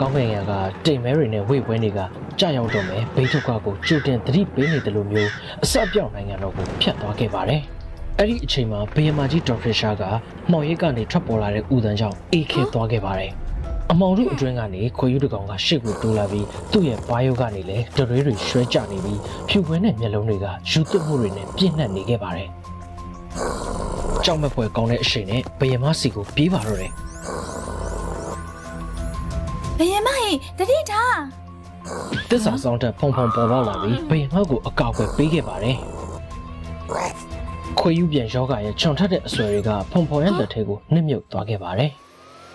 ကောင်းကင်ရံကတိမ်မဲတွေနဲ့ဝိတ်ပွဲတွေကကြာရောက်တော့မယ်ဘိထုခကိုကြိုတင်သတိပေးနေတယ်လို့မျိုးအဆက်ပြောင်းနိုင်ငံတော်ကိုဖျက်သွားခဲ့ပါတယ်အဲ့ဒီအချိန်မှာဘေးမာကြီးဒေါက်တာရှာကမှော်ရိပ်ကနေထွက်ပေါ်လာတဲ့ဥဒန်းကြောင့်အေးခဲသွားခဲ့ပါတယ်အမောင်တို့အတွင်းကနေခွေယူတကောင်ကရှေ့ကိုတိုးလာပြီးသူ့ရဲ့ဘာယုကနေလည်းဒရွေးတွေရွှဲကျနေပြီးဖြူခွင်းတဲ့မျက်လုံးတွေကယူသွတ်မှုတွေနဲ့ပြည့်နှက်နေခဲ့ပါတယ်ကြောက်မက်ဖွယ်ကောင်းတဲ့အရှိန်နဲ့ဘယမစီကိုပြေးပါတော့တယ် ဘယင်မဟိတတိထားတစ္ဆာဆောင်တဲ့ဖုံဖုံပေါ်ပေါက်လာပြီးဘယင်ဟောက်ကိုအကောက်ွယ်ပေးခဲ့ပါတယ်ခွေယူပြန်ယောဂရဲ့ခြုံထက်တဲ့အဆွဲတွေကဖုံဖုံရဲ့လက်ထဲကိုနှိမ့်မြုပ်သွားခဲ့ပါတယ်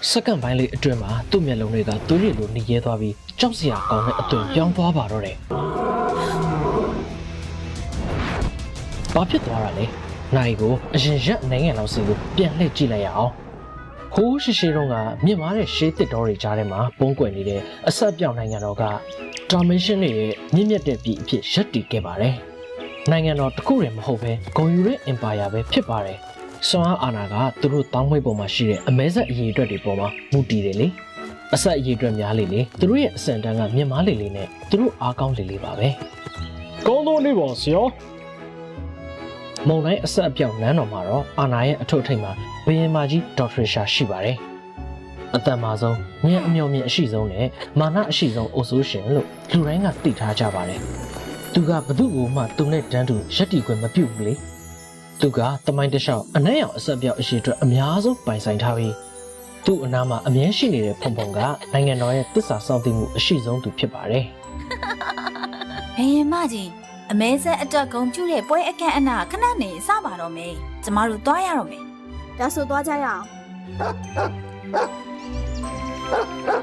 စက္ကန့်ပိုင်းလေးအတွင်းမှာသူ့မျက်လုံးတွေကသွေးရည်လိုနှီးရဲသွားပြီးကြောက်စရာကောင်းတဲ့အသွင်ပြောင်းသွားပါတော့တယ်ဘာဖြစ်သွားတာလဲနိုင်ကိုအရင်ရက်နိုင်ငံလောက်စီကိုပြန်လှည့်ကြည့်လိုက်ရအောင် ဟိုးရှိရှိတုန်းကမြင့်မားတဲ့ရှေးတစ်တော်တွေကြားထဲမှာပုံကွယ်နေတဲ့အဆက်ပြောင်းနိုင်ငံတော်ကဒါမင်းရှင်တွေရဲ့မြင့်မြတ်တဲ့ပြည်အဖြစ်ရပ်တည်ခဲ့ပါတယ်။နိုင်ငံတော်တစ်ခုတည်းမဟုတ်ပဲဂုံယူတဲ့အင်ပါယာပဲဖြစ်ပါတယ်။ဆွမ်းအားအာဏာကသူတို့တောင်းဝိုက်ပေါ်မှာရှိတဲ့အမဲဆက်အရေးအတွက်တွေပေါ်မှာမူတည်တယ်လေ။အဆက်အရေးအတွက်များလေလေသူတို့ရဲ့အစံတန်းကမြင့်မားလေလေနဲ့သူတို့အားကောင်းလေလေပါပဲ။ကောင်းသောနေ့ပါဆရာ။ မုံတိုင်းအဆက်အပြောင်းလမ်းတော်မှာတော့အာနာရဲ့အထုပ်ထိပ်မှာဘယင်မာကြီးဒေါက်ထရရှာရှိပါတယ်။အတန်မာဆုံးညံအမျော်မြင်အရှိဆုံးနဲ့မာနအရှိဆုံးအိုဆိုးရှင်လို့လူတိုင်းကသိထားကြပါတယ်။သူကဘသူ့ကိုမှသူနဲ့တန်းတူရက်တီခွင့်မပြုတ်ဘူးလေ။သူကတမိုင်းတစ်လျှောက်အနှဲ့အောင်အဆက်ပြောင်းအရှိအတွက်အများဆုံးပိုင်ဆိုင်ထားပြီးသူ့အနားမှာအမြဲရှိနေတဲ့ဖုံဖုံကနိုင်ငံတော်ရဲ့တစ္ဆာစောင့်သိမှုအရှိဆုံးသူဖြစ်ပါတယ်။ဘယင်မကြီး အမဲဆက်အတွက်ဂုံပြူတဲ့ပွဲအခန့်အနားခဏနေစပါတော့မယ်ကျမတို့သွားရတော့မယ်ဒါဆိုသွားကြရအောင်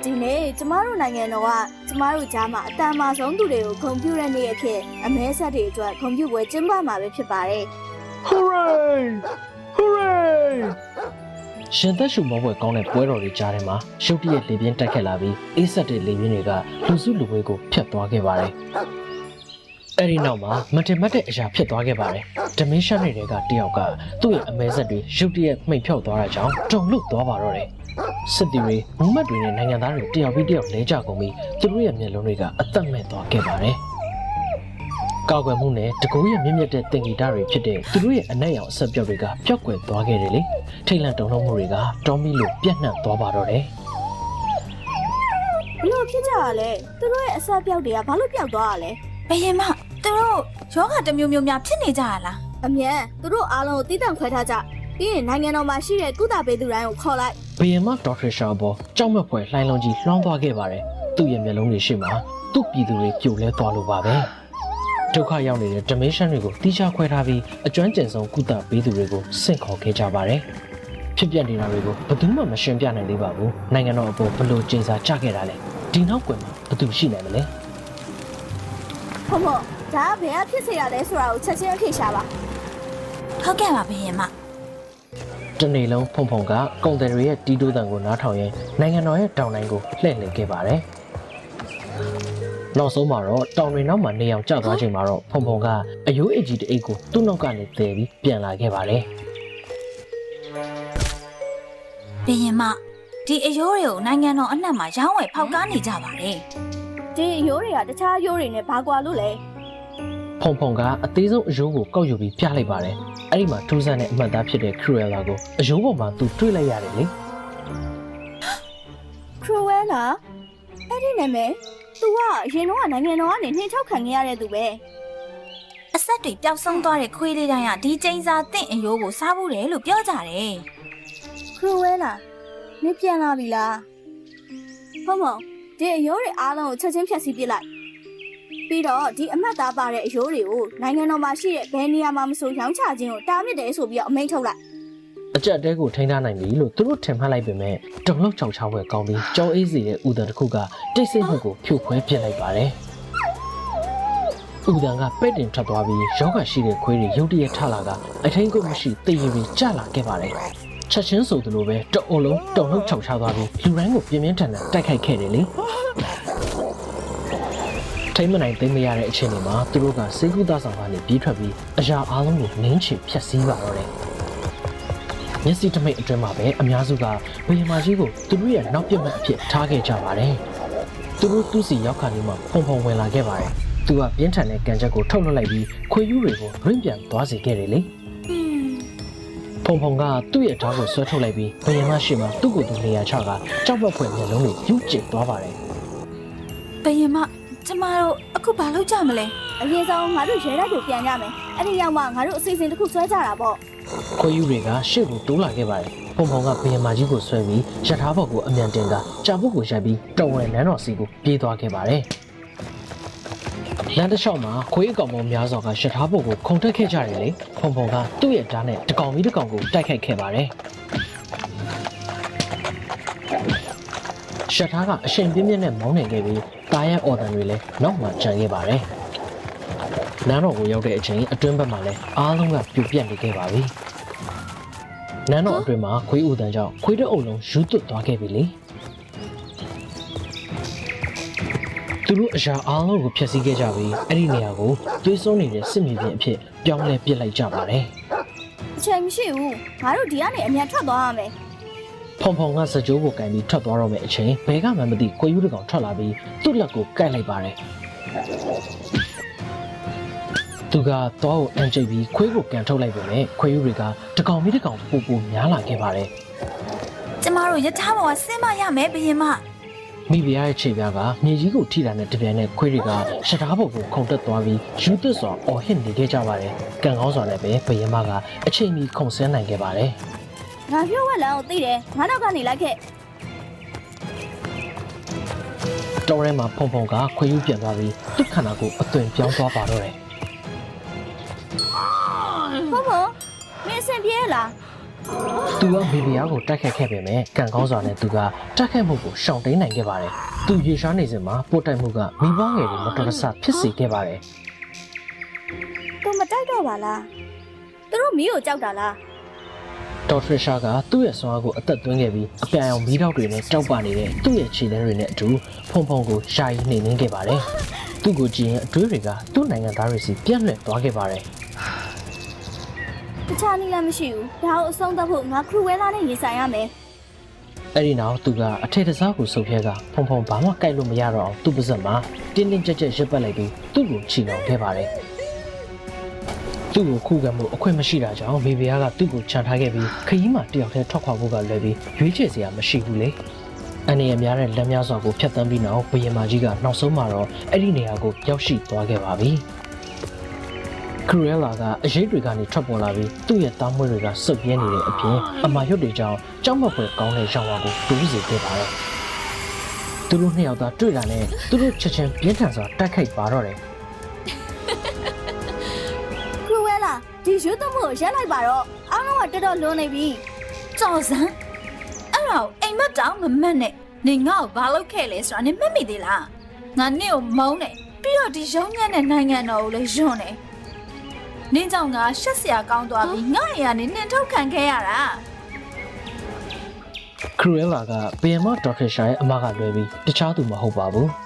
ဒီနေ့ကျမတို့နိုင်ငံတော်ကကျမတို့ကြားမှာအတန်မာဆုံးသူတွေကိုဂုဏ်ပြုတဲ့နေ့အဖြစ်အမဲဆက်တွေအတွက်ဂုဏ်ပြုပွဲကျင်းပမှာပဲဖြစ်ပါတယ် Hooray! Hooray! ရှင်သက်ရှုမောပွဲကောင်းတဲ့ပွဲတော်တွေကြားထဲမှာရှုပ်တရက်လေပြင်းတက်ခတ်လာပြီးအေးဆက်တဲ့လေပြင်းတွေကလူစုလူဝေးကိုဖျက်သွားခဲ့ပါတယ်။ အဲဒီနောက်မှာမတင်မတ်တဲ့အရာဖြစ်သွားခဲ့ပါတယ်။ဒမင်းရှန်တွေကတယောက်ကသူ့ရဲ့အမဲဆက်တွေရုတ်တရက်မှိတ်ဖြောက်သွားတာကြောင့်တုန်လှုပ်သွားပါတော့တယ်။စစ်တီတွေမူမတ်တွေနဲ့နိုင်ငံသားတွေတယောက်ပြီးတယောက်လဲကြကုန်ပြီးသူတို့ရဲ့မျက်လုံးတွေကအသက်မဲ့သွားခဲ့ပါတယ်။ကောက်ွယ်မှုနဲ့တကူရဲ့မြင့်မြတ်တဲ့တင်ဂီတာတွေဖြစ်တဲ့သူတို့ရဲ့အနက်ရောင်အဆက်ပြောက်တွေကပျောက်ကွယ်သွားခဲ့တယ်လေထိတ်လန့်တုန်လှုပ်မှုတွေကတောမီလိုပြန့်နှံ့သွားပါတော့တယ်ဘလို့ဖြစ်ကြရလဲသူတို့ရဲ့အဆက်ပြောက်တွေကဘာလို့ပြောက်သွားရလဲဘယင်မ သူတို့ယောဂတစ်မျိုးမျိုးများဖြစ်နေကြရလားအမြန်သူတို့အားလုံးကိုတီးတန့်ခွဲထားကြပြီးရင်နိုင်ငံတော်မှာရှိတဲ့ကုသပေးသူတိုင်းကိုခေါ်လိုက်ဘီယမ်မဒေါက်တာရှာဘောကြောက်မက်ဖွယ်လှိုင်းလုံးကြီးလွှမ်းသွားခဲ့ပါတယ်သူ့ရဲ့မျက်လုံးတွေရှိမှသူ့ပြည်သူတွေပြိုလဲသွားလို့ပါပဲဒုက္ခရောက်နေတဲ့ဒမင်းရှန်တွေကိုတိကျခွဲထားပြီးအကျွမ်းကျင်ဆုံးကုသပေးသူတွေကိုစင့်ခေါ်ခဲ့ကြပါတယ်ဖြစ်ပျက်နေတာတွေကိုဘယ်သူမှမရှင်းပြနိုင်သေးပါဘူးနိုင်ငံတော်အပေါ်ဘယ်လို့ကျင်းစာကြခဲ့တာလဲဒီနောက်ကွယ်မှာဘယ်သူရှိနိုင်မလဲဟုတ်မို့ ဒါကဘယ်ကဖြစ်စေရလဲဆိုတာကိုချက်ချင်းအဖြေရှာပါဟုတ်ကဲ့ပါဘယင်မတနေ့လုံးဖုံဖုံကကုန်တယ်တွေရဲ့တီးတိုးတန်ကိုနားထောင်ရင်းနိုင်ငံတော်ရဲ့တောင်တိုင်းကိုလှည့်လည်ခဲ့ပါတယ်။နောက်ဆုံးမှာတော့တောင်တွေနောက်မှာနေအောင်ကျသွားချိန်မှာတော့ဖုံဖုံကအယိုးအကြီးတအိတ်ကိုသူ့နောက်ကနေတည်ပြီးပြန်လာခဲ့ပါတယ်ဘယင်မဒီအယောတွေကိုနိုင်ငံတော်အနှံ့မှာရောင်းဝယ်ဖောက်ကားနေကြပါတယ်ဒီအရိုးတွေကတခြားအရိုးတွေနဲ့ဘာကွာလို့လဲ။ ဖုံဖုံကအသေးဆုံးအယိုးကိုကောက်ယူပြီးပြလိုက်ပါတယ်။အဲ့ဒီမှာထူးဆန်းတဲ့အမှတ်သားဖြစ်တဲ့ Cruella ကိုအယိုးပေါ်မှာသူတွေ့လိုက်ရတယ်လေခရိုဝဲလာအဲ့ဒီနာမည် तू ကအရင်တော့ကနိုင်ငံတော်ကနေနှိမ့်ချောက်ခံခဲ့ရတဲ့သူပဲအဆက်တွေပျောက်ဆုံးသွားတဲ့ခွေးလေးတိုင်းကဒီကျင်းစာတင့်အယိုးကိုစားဖို့တယ်လို့ပြောကြတယ်ခရိုဝဲလာနင်ပြန်လာပြီလားဟုတ်မောင်ဒီအရိုးတွေအားလုံးကိုချက်ချင်းဖြတ်စီးပစ်လိုက် ပြီးတော့ဒီအမတ်သားပါတဲ့အရိုးတွေကိုနိုင်ငံတော်မှာရှိတဲ့ဘယ်နေရာမှာမဆိုရောင်းချခြင်းကိုတားမြစ်တယ်ဆိုပြီးတော့အမိန့်ထုတ်လိုက်။အကြက်တဲကိုထိန်းထားနိုင်ပြီလို့သူတို့ထင်မှတ်လိုက်ပေမဲ့တုံလောက်ချောက်ချောက်ဝဲကောင်းပြီးကြောအေးစီတဲ့ဥဒန်တစ်ခုကတိတ်ဆိတ်မှုကိုဖြိုခွဲပစ်လိုက်ပါတယ်။ဥဒန်ကပဲ့တင်ထွက်သွားပြီးယောဂရှိတဲ့ခွေးတွေရုတ်တရက်ထလာကအထင်းကိုမရှိတည်ရည်ပြီးကျလာခဲ့ပါတယ်။ချက်ချင်းဆိုသလိုပဲတအုံလုံးတုံလောက်ချောက်ချသွားပြီးလူတိုင်းကိုပြင်းပြင်းထန်ထန်တိုက်ခိုက်ခဲ့တယ်လေ။ ထိမ့်မနိုင်သိမ်းမရတဲ့အချိန်တွေမှာသူတို့ကစေကူသားဆောင်ကနေပြေးထွက်ပြီးအရာအလုံးကိုနင်းချဖျက်ဆီးပါတော့တယ်မျက်စိတမိတ်အတွင်းမှာပဲအများစုကဘယင်မာကြီးကိုသူတို့ရဲ့နောက်ပြတ်မှတ်အဖြစ်ထားခဲ့ကြပါတယ်သူတို့သူ့စီရောက်ခါနေမှဖုံဖုံဝင်လာခဲ့ပါတယ်သူကပြင်းထန်တဲ့ကန်ချက်ကိုထုတ်လွှတ်လိုက်ပြီးခွေယူတွေကိုရင့်ပြန်သွားစေခဲ့တယ်လေอืมဖုံဖုံကသူ့ရဲ့ဓာတ်ကိုဆွဲထုတ်လိုက်ပြီးဘယင်မရှိမှသူ့ကိုယ်သူနေရာချကကြောက်ပွက်ဖွယ်မျက်လုံးတွေယူကျစ်သွားပါတယ်ဘယင်မ ကျမတို့အခုဘာလုပ်ကြမလဲအရင်ဆုံးငါတို့ရဲတိုက်ကိုပြန်ကြမယ်အဲ့ဒီရောက်မှငါတို့အစီအစဉ်တစ်ခုဆွဲကြတာပေါ့ခွေယူတွေကရှေ့ကိုတိုးလာခဲ့ပါတယ်ဖုံဖုံကဘယင်မကြီးကိုဆွဲပြီးရထားဘော်ကိုအမြန်တင်ကကြာပုတ်ကိုရိုက်ပြီးတော်ဝင်နန်းတော်စီကိုပြေးသွားခဲ့ပါတယ်လမ်းတစ်လျှောက်မှာခွေးအကောင်ပေါင်းများစွာကရထားဘော်ကိုခုန်တက်ခဲ့ကြတယ်လေဖုံဖုံကသူ့ရဲ့ဓာတ်နဲ့တကောင်ပြီးတကောင်ကိုတိုက်ခိုက်ခဲ့ပါတယ်ရှက်သားကအချိန်ပြင်းပြင်းနဲ့မောင်းနေခဲ့ပြီး တားရဲ့အော်ဒန်တွေလည်းနောက်မှကျန်ခဲ့ပါတယ်။နန်းတော်ကိုရောက်တဲ့အချိန်အတွင်းဘက်မှာလည်းအားလုံးကပြိုပြက်နေခဲ့ပါပြီ။နန်းတော်အတွင်းမှာခွေးဦးတန်းကြောင့်ခွေးတအုပ်လုံးယူသွတ်သွားခဲ့ပြီလေ။သူတို့အရာအားလုံးကိုဖျက်ဆီးခဲ့ကြပြီးအဲ့ဒီနေရာကိုသွေးစွန်းနေတဲ့စစ်မြေပြင်အဖြစ်ပြောင်းလဲပစ်လိုက်ကြပါတယ်အချိန်မရှိဘူးငါတို့ဒီကနေအမြန်ထွက်သွားရမယ်။ ဖုံဖုံကစကြိုးကိုကန်ပြီးထွက်သွားတော့မယ့်အချိန်ဘဲကမှမသိခွေးယူတစ်ကောင်ထွက်လာပြီးသူ့လက်ကိုကိုက်လိုက်ပါတယ်။သူကတော့ကိုအန်ကျိတ်ပြီးခွေးကိုကန်ထုတ်လိုက်ပေမဲ့ခွေးယူတွေကတကောင်ပြီးတကောင်ပူပူများလာခဲ့ပါတယ်ကျမတို့ယထာဘောကဆင်းမရမယ်ဘယင်မ။မိဖုရားရဲ့ခြေပြားကမြေကြီးကိုထိတာနဲ့တပြိုင်နက်ခွေးတွေကရှတားဘုတ်ကိုခုန်တက်သွားပြီးယူသစ်စွာအော်ဟစ်နေခဲ့ကြပါတယ်။ကံကောင်းစွာနဲ့ပဲဘယင်းမကအချိန်မီခုန်ဆင်းနိုင်ခဲ့ပါတယ်။ ငါပြောဝက်လန်းကိုသိတယ်ငါတော့ကနေလိုက်ခဲ့တောထဲမှာဖုံဖုံကခွေးယူပြန်သွားပြီးသူ့ခန္ဓာကိုယ်အသွင်ပြောင်းသွားပါတော့တယ်ဖုန်းဖုန်းမင်းအဆင်ပြေလား။သူကမိဖုရားကိုတိုက်ခတ်ခဲ့ပေမဲ့ကံကောင်းစွာနဲ့သူကတိုက်ခတ်မှုကိုရှောင်တိန်နိုင်ခဲ့ပါတယ်။သူရေရှားနေစဉ်မှာပို့တိုက်မှုကမိဘငယ်တွေမတော်တဆဖြစ်စေခဲ့ပါတယ်သူမတိုက်တော့ပါလားသူတို့မီးကိုကြောက်တာလား။ ဒေါ်ထရရှာကသူ့ရဲ့ဆွမ်းအားကိုအသက်သွင်းခဲ့ပြီးအပြာရောင်မီးတောက်တွေနဲ့တောက်ပနေတဲ့သူ့ရဲ့ခြေလှမ်းတွေနဲ့အတူဖုံဖုံကိုရှာရီနှိမ်နှင်းခဲ့ပါတယ်။သူ့ကိုကြည့်ရင်အတွေးတွေကသူ့နိုင်ငံသားတွေစီပြန့်လွင့်သွားခဲ့ပါတယ်။တခြားနည်းလည်းမရှိဘူးဒါကိုအဆုံးသတ်ဖို့ငါခရူဝဲလာနဲ့ရင်ဆိုင်ရမယ်အဲ့ဒီနောက်သူကအထက်တစားကိုဆုပ်ဖြဲကဖုံဖုံဘာမှကြိုက်လို့မရတော့အောင်သူ့ပါဇက်မှာတင်းတင်းကြပ်ကြပ်ရစ်ပတ်လိုက်ပြီးသူ့ကိုချီနှောင်ခဲ့ပါတယ် သူ့ကိုခုခံမှုအခွင့်မရှိတာကြောင့်မိဖုရားကသူ့ကိုခြံထားခဲ့ပြီးခရီးမှာတယောက်တည်းထွက်ခွာဖို့ကလွယ်ပြီးရွေးချယ်စရာမရှိဘူးလေအနေရများတဲ့လက်များစွာကိုဖျက်ဆီးပြီးနောက်ဘယင်မာကြီးကနောက်ဆုံးမှာတော့အဲ့ဒီနေရာကိုရောက်ရှိသွားခဲ့ပါပြီခရူရဲလာကအရေးတွေကနေထွက်ပေါ်လာပြီးသူ့ရဲ့တားမွေးတွေကစုပ်ပြဲနေတဲ့အပြင်အမာရွတ်တွေကြောင့်ကြောက်မက်ဖွယ်ကောင်းတဲ့ရောင်ဝါကိုတိုးစေခဲ့ပါတယ်။သူတို့နှစ်ယောက်သာတွေ့တာနဲ့သူတို့ချက်ချင်းပြင်းထန်စွာတိုက်ခိုက်ပါတော့တယ် ရွတ်သွမှုကိုရက်လိုက်ပါတော့အားလုံးကတော်တော်လွန်နေပြီကြော်စမ်းအဲ့တော့အိမ်မက်တောင်မမက်နဲ့နေငါ့ကိုဘာလုပ်ခဲ့လဲဆိုတာနင်မက်မိသေးလားငါနေ့ကိုမုန်းတယ်ပြီးတော့ဒီရုံးညံ့တဲ့နိုင်ငံတော်ကိုလည်းယွန်းတယ်နင်းကြောင့်ငါရှက်စရာကောင်းသွားပြီးငါ့အရာနဲ့နှင်ထုတ်ခံခဲ့ရတာ။ခရူရဲလာကဘယင်မဒေါက်တာရှာရဲ့အမကလွဲပြီးတခြားသူမဟုတ်ပါဘူး။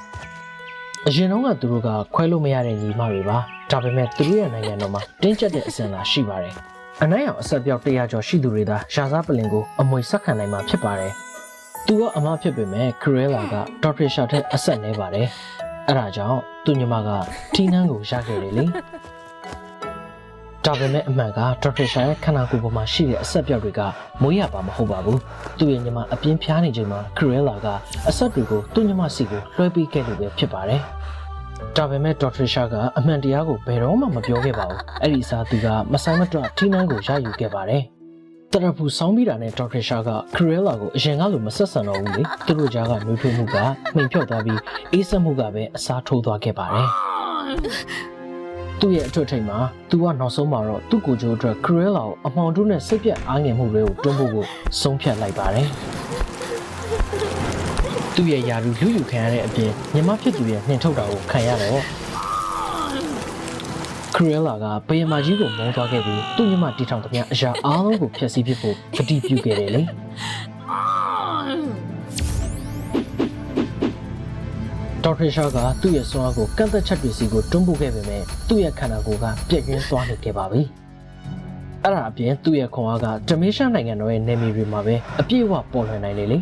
အရင်တော့ကသူတို့ကခွဲလို့မရတဲ့ညီမတွေပါ။ဒါပေမဲ့သူတို့ရဲ့နိုင်ငံတော်မှာတင်းကျပ်တဲ့အစဉ်လာရှိပါတယ်။အနိုင်အောင်အဆက်ပြောက်တရားကျော်ရှိသူတွေသာရှာစားပလင်ကိုအမွေဆက်ခံနိုင်မှာဖြစ်ပါတယ်။သူကအမဖြစ်ပေမဲ့ခရူရဲလာကဒေါက်တာရှာထက်အဆက်နေပါတယ်။အဲဒါကြောင့်သူညီမကထီးနှန်းကိုရခဲ့တယ်လေ။ ဒါပေမဲ့အမှန်ကဒေါက်တာရှာရဲ့ခန္ဓာကိုယ်ပေါ်မှာရှိတဲ့အဆက်ပြောက်တွေကမွေးရပါမဟုတ်ပါဘူး။သူ့ရဲ့ညီမအပြင်းဖျားနေချိန်မှာခရူရဲလာကအဆက်တွေကိုသူ့ညီမစီကိုလွှဲပေးခဲ့လို့ပဲဖြစ်ပါတယ်။ဒါပေမဲ့ဒေါက်တာရှာကအမှန်တရားကိုဘယ်တော့မှမပြောခဲ့ပါဘူး။အဲ့ဒီအစားသူကမဆိုင်မတော့ထီးနှန်းကိုရယူခဲ့ပါတယ်။တရဖူဆောင်းပြီးတာနဲ့ဒေါက်တာရှာကခရူရဲလာကိုအရင်ကလိုမဆက်ဆံတော့ဘူးလေ။သူတို့ကြားကနှွေးထွေးမှုကမှိန်ဖြောက်သွားပြီးအေးစက်မှုကပဲအစားထိုးသွားခဲ့ပါတယ်။ သူ့ရဲ့အထွတ်ထိပ်မှာသူကနောက်ဆုံးမှာတော့သူ့ကိုယ်ကျိုးအတွက်ခရဲလာကိုအမှောင်တုနဲ့စိတ်ပြတ်အားငယ်မှုတွေကိုတွန်းဖို့ကိုဆုံးဖြတ်လိုက်ပါတယ်။သူ့ရဲ့ယာရုလူယူခံရတဲ့အပြင်ညီမဖြစ်သူရဲ့နှင်ထုတ်တာကိုခံရတော့ခရဲလာကဘယင်မာကြီးကိုမုန်းသွားခဲ့ပြီးသူ့ညီမတီထောင်သမျှအရာအားလုံးကိုဖျက်ဆီးပစ်ဖို့ကတိပြုခဲ့တယ်လေ။ ဒေါက်တာရှာကသူ့ရဲ့စွမ်းအားကိုကန့်သက်ချက်တွေစီကိုတွန်းပို့ခဲ့ပေမဲ့သူ့ရဲ့ခန္ဓာကိုယ်ကပြည့်ရင်းသွားနေခဲ့ပါပြီ။အဲ့ဒါအပြင်သူ့ရဲ့ခွန်အားကဂျမေးရှားနိုင်ငံတော်ရဲ့နေမီတွေမှာပဲအပြည့်အဝပေါ်လွင်နိုင်လေလေ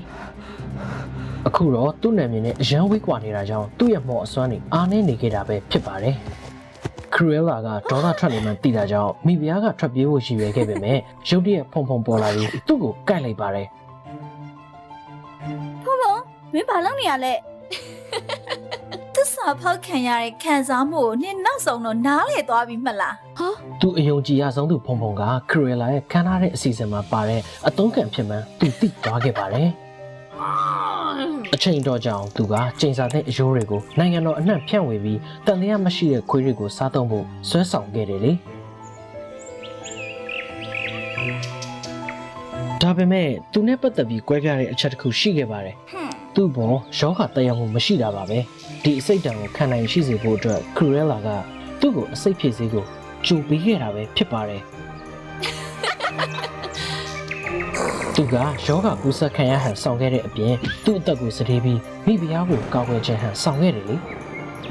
။အခုတော့သူ့နာမည်နဲ့အရန်ဝေးကွာနေတာကြောင့်သူ့ရဲ့မော်အစွမ်းတွေအားနည်းနေခဲ့တာပဲဖြစ်ပါတယ်ခရူလာကဒေါသထွက်နေမှသိတာကြောင့်မိဖုရားကထွက်ပြေးဖို့ရှိရွယ်ခဲ့ပေမဲ့ရုတ်တရက်ဖုံဖုံပေါ်လာပြီးသူ့ကိုကိုက်လိုက်ပါတယ်ဖုံဖုံမင်းဘာလုပ်နေရလဲသ စ္စာဖောက်ခံရတဲ့ခံစားမှုကိုနင်နောက်ဆုံးတော့နားလေသွားပြီမလားသူအယုံကြည်ရဆုံးသူဖုံဖုံကခရူလာရဲ့ခံထားတဲ့အစီအစဉ်မှာပါတဲ့အတုံးကံဖြစ်မှန်းသူသိသွားခဲ့ပါတယ်အချိန်တော့ကြောင်သူကချိန်စာတဲ့အယိုးတွေကိုနိုင်ငံတော်အနှံ့ဖြန့်ဝေပြီးတန်တရားမရှိတဲ့ခွေးတွေကိုစားသုံးဖို့ဆွဲဆောင်ခဲ့တယ်လေဒါပေမဲ့သူနဲ့ပတ်သက်ပြီးကြွဲပြားတဲ့အချက်တစ်ခုရှိခဲ့ပါတယ်ဟွန်း သူ့ဘောရောဂါတက်ရောက်မှုမရှိတာပါပဲဒီအစိတ်တံကိုခံနိုင်ရှိစေဖို့အတွက်ခရူရဲလာကသူ့ကိုအစိတ်ဖြစ်စေကိုကြိုပေးခဲ့တာပဲဖြစ်ပါတယ်သူကယောဂကူးစက်ခံရဟန်ဆောင်ခဲ့တဲ့အပြင်သူ့အသက်ကိုစတေးပြီးမိဖုရားကိုကောက်ွယ်ခြင်းဟန်ဆောင်ခဲ့တယ်လေ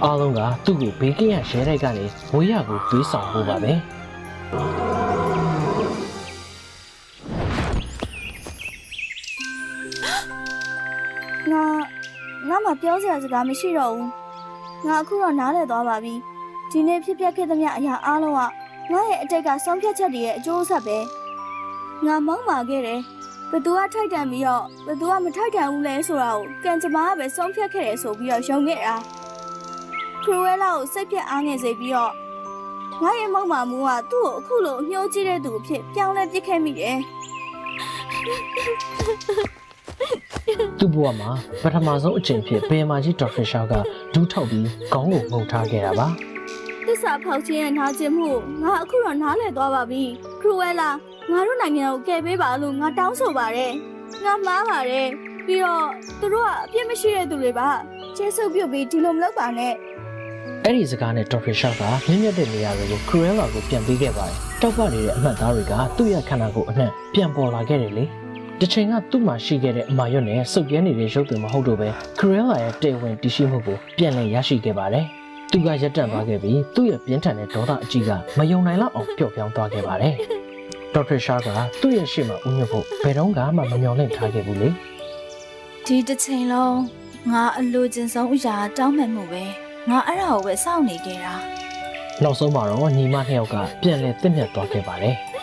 အားလုံးကသူ့ကိုဘေးကင်းရရဲတိုက်ကနေဝေးရကိုတွေးဆောင်ဖို့ပါပဲ ပြောစရာစကားမရှိတော့ဘူးငါအခုတော့နားလည်သွားပါပြီဒီနေ့ဖြစ်ပျက်ခဲ့သမျှအရာအားလုံးကငါရဲ့အတိတ်ကဆုံးဖြတ်ချက်တွေရဲ့အကျိုးဆက်ပဲငါမောင်းပါခဲ့တယ်ဘသူကထိုက်တန်ပြီးတော့ဘသူကမထိုက်တန်ဘူးလဲဆိုတာကိုကံကြမ္မာကပဲဆုံးဖြတ်ခဲ့တယ်ဆိုပြီးတော့ယုံခဲ့တာခရူဝဲလာကိုစိတ်ပြက်အားငယ်စေပြီးတော့ငါရဲ့မောင်းပါမှုကသူ့ကိုအခုလိုအညှိုးကြည့်တဲ့သူအဖြစ်ပြောင်းလဲပစ်ခဲ့မိတယ် သူ့ဘဝမှာပထမဆုံးအချိန်ဖြစ်ဘယ်မှာကြီးဒေါက်တာရှာကဒူးထောက်ပြီးခေါင်းကိုငုံထားခဲ့တာပါသစ္စာဖောက်ခြင်းရဲ့နာကျင်မှုကိုငါအခုတော့နားလည်သွားပါပြီခရူဝဲလာငါတို့နိုင်ငံကိုကယ်ပေးပါလို့ငါတောင်းဆိုပါတယ်ငါမှားပါတယ်ပြီးတော့သူတို့ကအပြစ်မရှိတဲ့သူတွေပါကျေးဇူးပြုပြီးဒီလိုမလုပ်ပါနဲ့အဲ့ဒီစကားနဲ့ဒေါက်တာရှာကမြင့်မြတ်တဲ့နေရာတွေကိုခရဲလာကိုပြန်ပေးခဲ့ပါတယ်တောက်ပနေတဲ့အမှတ်သားတွေကသူ့ရဲ့ခန္ဓာကိုယ်အနှံ့ပြန်ပေါ်လာခဲ့တယ်လေ တစ်ချိန်ကသူ့မှာရှိခဲ့တဲ့အမာရွတ်နဲ့စုပ်ပြဲနေတဲ့ရုပ်တွေမဟုတ်တော့ပဲခရဲလာရဲ့တေဝင်တရှိမှုကိုပြန်လည်ရရှိခဲ့ပါတယ်သူကရက်တန့်သွားခဲ့ပြီးသူ့ရဲ့ပြင်းထန်တဲ့ဒေါသအကြီးကမယုံနိုင်လောက်အောင်ပျော့ပြောင်းသွားခဲ့ပါတယ်ဒေါက်တာရှာကသူ့ရဲ့ရှေ့မှာဦးညွတ်ဖို့ဘယ်တော့မှမမျှော်လင့်ထားခဲ့ဘူးလေဒီတစ်ချိန်လုံးငါအလိုချင်ဆုံးအရာတောင်းမှန်မှုပဲငါအဲ့ဒါကိုပဲစောင့်နေခဲ့တာနောက်ဆုံးမှာတော့ညီမနှစ်ယောက်ကပြန်လဲတက်မြတ်သွားခဲ့ပါတယ်။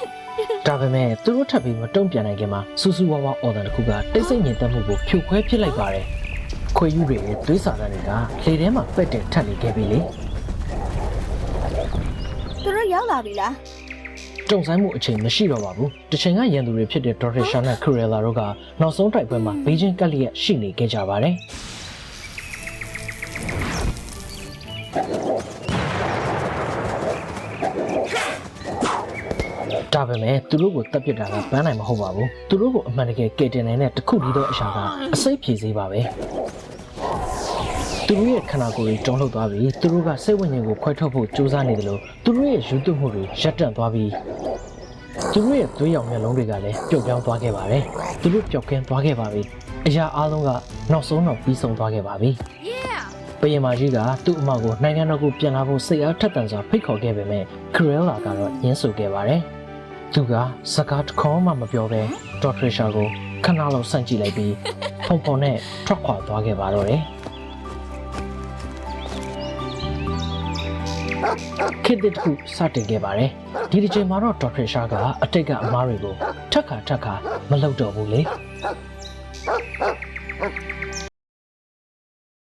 ဒါပေမဲ့သူတို့ထပ်ပြီးမတုံ့ပြန်နိုင်ခင်မှာစူးစူးဝါးဝါအော်ဒန်တစ်ခုကတိတ်ဆိတ်ညင်သက်မှုကိုဖြိုခွဲပစ်လိုက်ပါတယ်။ခွေယူတွေရဲ့သွေးစာတန်းတွေကလေထဲမှာပက်တင်ထပ်နေခဲ့ပြီလေသူတို့ရောက်လာပြီလား။တုံဆိုင်မှုအချိန်မရှိတော့ပါဘူး။တစ်ချိန်ကရန်သူတွေဖြစ်တဲ့ဒေါက်တာရှာနဲ့ခရယ်လာတို့ကနောက်ဆုံးတိုက်ပွဲမှာဘေးချင်းကက်လျက်ရှိနေခဲ့ကြပါတယ်။ ဒါပေမဲ့သူတို့ကိုတပ်ပစ်တာကပန်းနိုင်မဟုတ်ပါဘူးသူတို့ကိုအမှန်တကယ်ကယ်တင်နိုင်တဲ့တစ်ခုတည်းသောအရာကအစိတ်ဖြေစေးပါပဲသူတို့ရဲ့ခန္ဓာကိုယ်တွေတုံ့လှုပ်သွားပြီးသူတို့ကစိတ်ဝိညာဉ်ကိုခွဲထုတ်ဖို့ကြိုးစားနေတယ်လို့သူတို့ရဲ့ယူသွမှုတွေရပ်တန့်သွားပြီးသူတို့ရဲ့သွေးရောင်မျက်လုံးတွေကလည်းပျောက်ပြောင်းသွားခဲ့ပါတယ်သူတို့ပျောက်ကင်းသွားခဲ့ပါပြီအရာအလုံးကနောက်ဆုံးတော့ပြီးဆုံးသွားခဲ့ပါပြီဘယင်မာကြီးကသူ့အမောက်ကိုနိုင်ငံတော်ကိုပြန်လာဖို့စိတ်အားထက်သန်စွာဖိတ်ခေါ်ခဲ့ပေမဲ့ခရဲလာကတော့ညှင်းဆိုခဲ့ပါတယ်။ သူကစကားတစ်ခေါက်မှမပြောဘဲဒေါက်တာရှာကိုခဏလောက်ဆန့်ကြည့်လိုက်ပြီးဖုန်ဖုန်နဲ့ထွက်ခွာသွားခဲ့ပါတော့တယ်။ခေတ်တစ်ခုစတင်ခဲ့ပါတယ်။ဒီတစ်ချိန်မှာတော့ဒေါက်တာရှာကအတိတ်ကအမားတွေကိုထက်ခါထက်ခါမလုပ်တော့ဘူးလေ။